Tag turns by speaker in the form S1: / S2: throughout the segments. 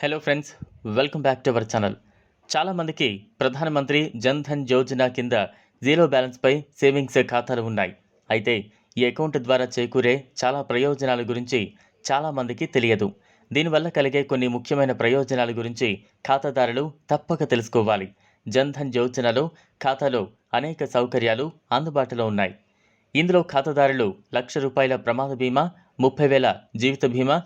S1: Hello friends welcome back to our channel చాలామందికి ప్రధానమంత్రి జన్ ధన్ యోజన కింద జీరో బ్యాలెన్స్పై సేవింగ్స్ ఖాతాలు ఉన్నాయి. అయితే ఈ అకౌంట్ ద్వారా చేకూరే చాలా ప్రయోజనాల గురించి చాలామందికి తెలియదు. దీనివల్ల కలిగే కొన్ని ముఖ్యమైన ప్రయోజనాల గురించి ఖాతాదారులు తప్పక తెలుసుకోవాలి. జన్ ధన్ యోజనలో ఖాతాలో అనేక సౌకర్యాలు అందుబాటులో ఉన్నాయి. ఇందులో ఖాతాదారులు లక్ష రూపాయల ప్రమాద బీమా ముప్పై వేల జీవిత బీమా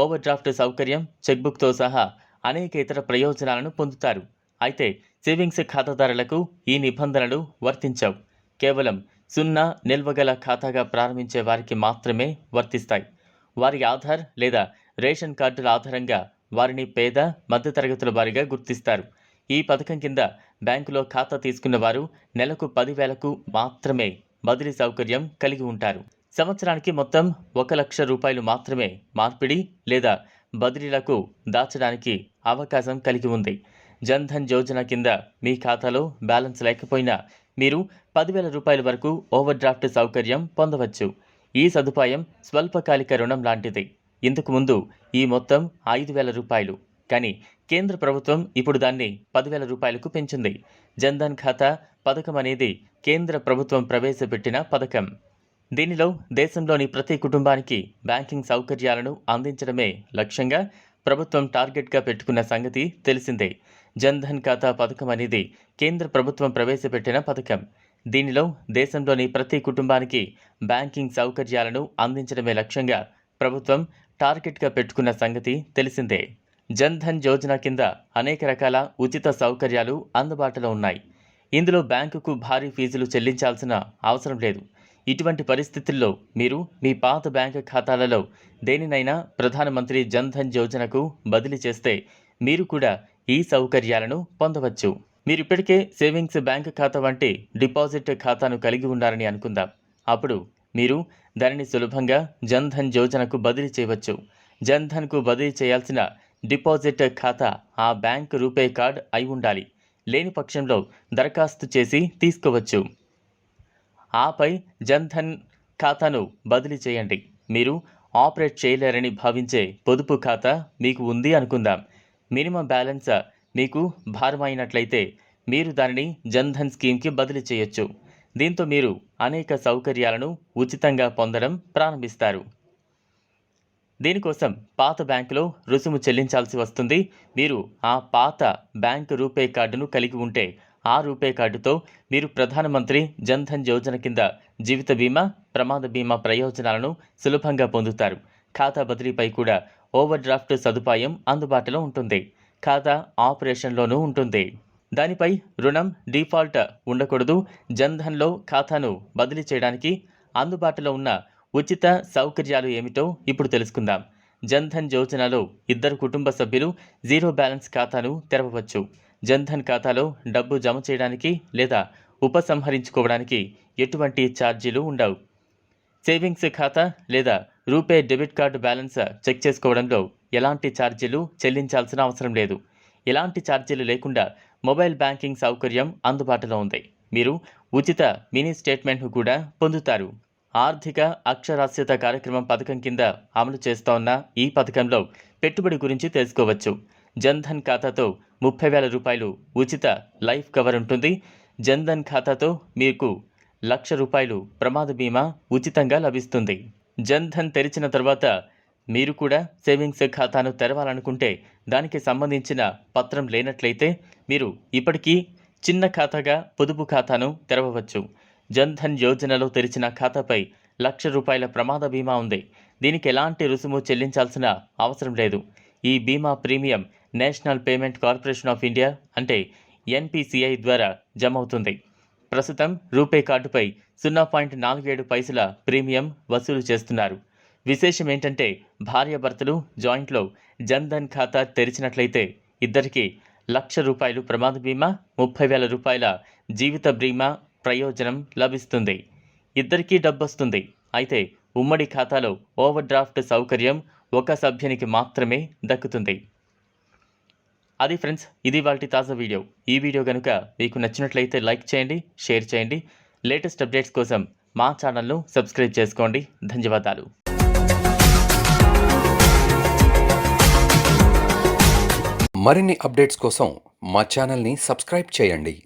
S1: ఓవర్ డ్రాఫ్ట్ సౌకర్యం చెక్బుక్తో సహా అనేక ఇతర ప్రయోజనాలను పొందుతారు. అయితే సేవింగ్స్ ఖాతాదారులకు ఈ నిబంధనలు వర్తించవు. కేవలం సున్నా నిల్వగల ఖాతాగా ప్రారంభించే వారికి మాత్రమే వర్తిస్తాయి. వారి ఆధార్ లేదా రేషన్ కార్డుల ఆధారంగా వారిని పేద మధ్యతరగతుల వారిగా గుర్తిస్తారు. ఈ పథకం కింద బ్యాంకులో ఖాతా తీసుకున్న వారు నెలకు పదివేలకు మాత్రమే బదిలీ సౌకర్యం కలిగి ఉంటారు. సంవత్సరానికి మొత్తం ఒక లక్ష రూపాయలు మాత్రమే మార్పిడి లేదా బదిలీలకు దాచడానికి అవకాశం కలిగి ఉంది. జన్ ధన్ యోజన కింద మీ ఖాతాలో బ్యాలెన్స్ లేకపోయినా మీరు పదివేల రూపాయల వరకు ఓవర్ డ్రాఫ్ట్ సౌకర్యం పొందవచ్చు. ఈ సదుపాయం స్వల్పకాలిక రుణం లాంటిది. ఇంతకు ముందు ఈ మొత్తం ఐదు వేల రూపాయలు. కానీ కేంద్ర ప్రభుత్వం ఇప్పుడు దాన్ని పదివేల రూపాయలకు పెంచింది. జన్ధన్ ఖాతా పథకం అనేది కేంద్ర ప్రభుత్వం ప్రవేశపెట్టిన పథకం. దీనిలో దేశంలోని ప్రతి కుటుంబానికి బ్యాంకింగ్ సౌకర్యాలను అందించడమే లక్ష్యంగా ప్రభుత్వం టార్గెట్గా పెట్టుకున్న సంగతి తెలిసిందే. జన్ధన్ ఖాతా పథకం అనేది కేంద్ర ప్రభుత్వం ప్రవేశపెట్టిన పథకం. దీనిలో దేశంలోని ప్రతి కుటుంబానికి బ్యాంకింగ్ సౌకర్యాలను అందించడమే లక్ష్యంగా ప్రభుత్వం టార్గెట్గా పెట్టుకున్న సంగతి తెలిసిందే. జన్ ధన్ యోజన కింద అనేక రకాల ఉచిత సౌకర్యాలు అందుబాటులో ఉన్నాయి. ఇందులో బ్యాంకుకు భారీ ఫీజులు చెల్లించాల్సిన అవసరం లేదు. ఇటువంటి పరిస్థితుల్లో మీరు మీ పాత బ్యాంక్ ఖాతాలలో దేనినైనా ప్రధానమంత్రి జన్ ధన్ యోజనకు బదిలీ చేస్తే మీరు కూడా ఈ సౌకర్యాలను పొందవచ్చు. మీరు ఇప్పటికే సేవింగ్స్ బ్యాంక్ ఖాతా వంటి డిపాజిట్ ఖాతాను కలిగి ఉన్నారని అనుకుందాం. అప్పుడు మీరు దానిని సులభంగా జన్ ధన్ యోజనకు బదిలీ చేయవచ్చు. జన్ ధన్కు బదిలీ చేయాల్సిన డిపాజిట్ ఖాతా ఆ బ్యాంక్ రూపే కార్డ్ అయి ఉండాలి. లేని పక్షంలో దరఖాస్తు చేసి తీసుకోవచ్చు. ఆపై జన్ ధన్ ఖాతాను బదిలీ చేయండి. మీరు ఆపరేట్ చేయలేరని భావించే పొదుపు ఖాతా మీకు ఉంది అనుకుందాం. మినిమం బ్యాలెన్స్ మీకు భారమైనట్లయితే మీరు దానిని జన్ ధన్ స్కీమ్కి బదిలీ చేయొచ్చు. దీంతో మీరు అనేక సౌకర్యాలను ఉచితంగా పొందడం ప్రారంభిస్తారు. దీనికోసం పాత బ్యాంకులో రుసుము చెల్లించాల్సి వస్తుంది. మీరు ఆ పాత బ్యాంక్ రూపే కార్డును కలిగి ఉంటే ఆ రూపే కార్డుతో మీరు ప్రధానమంత్రి జన్ ధన్ యోజన కింద జీవిత బీమా ప్రమాద బీమా ప్రయోజనాలను సులభంగా పొందుతారు. ఖాతా బదిలీపై కూడా ఓవర్ డ్రాఫ్ట్ సదుపాయం అందుబాటులో ఉంటుంది. ఖాతా ఆపరేషన్లోనూ ఉంటుంది. దానిపై రుణం డిఫాల్ట్ ఉండకూడదు. జన్ధన్లో ఖాతాను బదిలీ చేయడానికి అందుబాటులో ఉన్న ఉచిత సౌకర్యాలు ఏమిటో ఇప్పుడు తెలుసుకుందాం. జన్ ధన్ యోజనలో ఇద్దరు కుటుంబ సభ్యులు జీరో బ్యాలెన్స్ ఖాతాను తెరవవచ్చు. జన్ ధన్ ఖాతాలో డబ్బు జమ చేయడానికి లేదా ఉపసంహరించుకోవడానికి ఎటువంటి ఛార్జీలు ఉండవు. సేవింగ్స్ ఖాతా లేదా RuPay debit card balance check చేసుకోవడంలో ఎలాంటి ఛార్జీలు చెల్లించాల్సిన అవసరం లేదు. ఎలాంటి ఛార్జీలు లేకుండా మొబైల్ బ్యాంకింగ్ సౌకర్యం అందుబాటులో ఉంది. మీరు ఉచిత మినీ స్టేట్మెంట్ను కూడా పొందుతారు. ఆర్థిక అక్షరాస్యత కార్యక్రమం పథకం కింద అమలు చేస్తోన్న ఈ పథకంలో పెట్టుబడి గురించి తెలుసుకోవచ్చు. జన్ ధన్ ఖాతాతో ముప్పై వేల రూపాయలు ఉచిత లైఫ్ కవర్ ఉంటుంది. జన్ ధన్ ఖాతాతో మీకు లక్ష రూపాయలు ప్రమాద బీమా ఉచితంగా లభిస్తుంది. జన్ ధన్ తెరిచిన తర్వాత మీరు కూడా సేవింగ్స్ ఖాతాను తెరవాలనుకుంటే దానికి సంబంధించిన పత్రం లేనట్లయితే మీరు ఇప్పటికీ చిన్న ఖాతాగా పొదుపు ఖాతాను తెరవవచ్చు. జన్ ధన్ యోజనలో తెరిచిన ఖాతాపై లక్ష రూపాయల ప్రమాద బీమా ఉంది. దీనికి ఎలాంటి రుసుము చెల్లించాల్సిన అవసరం లేదు. ఈ బీమా premium national payment corporation of India అంటే ఎన్పిసిఐ ద్వారా జమ అవుతుంది ప్రస్తుతం రూపే కార్డుపై సున్నా పాయింట్ నాలుగు ఏడు పైసల ప్రీమియం వసూలు చేస్తున్నారు. విశేషం ఏంటంటే భార్యాభర్తలు జాయింట్లో జన్ ధన్ ఖాతా తెరిచినట్లయితే ఇద్దరికీ లక్ష రూపాయలు ప్రమాద బీమా ముప్పై వేల రూపాయల జీవిత బీమా ప్రయోజనం లభిస్తుంది. ఇద్దరికీ డబ్బొస్తుంది. అయితే ఉమ్మడి ఖాతాలో ఓవర్ డ్రాఫ్ట్ సౌకర్యం ఒక సభ్యునికి మాత్రమే దక్కుతుంది. అది ఫ్రెండ్స్ ఇది వాళ్ళ తాజా వీడియో. ఈ వీడియో కనుక మీకు నచ్చినట్లయితే లైక్ చేయండి షేర్ చేయండి. లేటెస్ట్ అప్డేట్స్ కోసం మా ఛానల్ను సబ్స్క్రైబ్ చేసుకోండి. ధన్యవాదాలు.
S2: మరిన్ని అప్డేట్స్ కోసం మా ఛానల్ని సబ్స్క్రైబ్ చేయండి.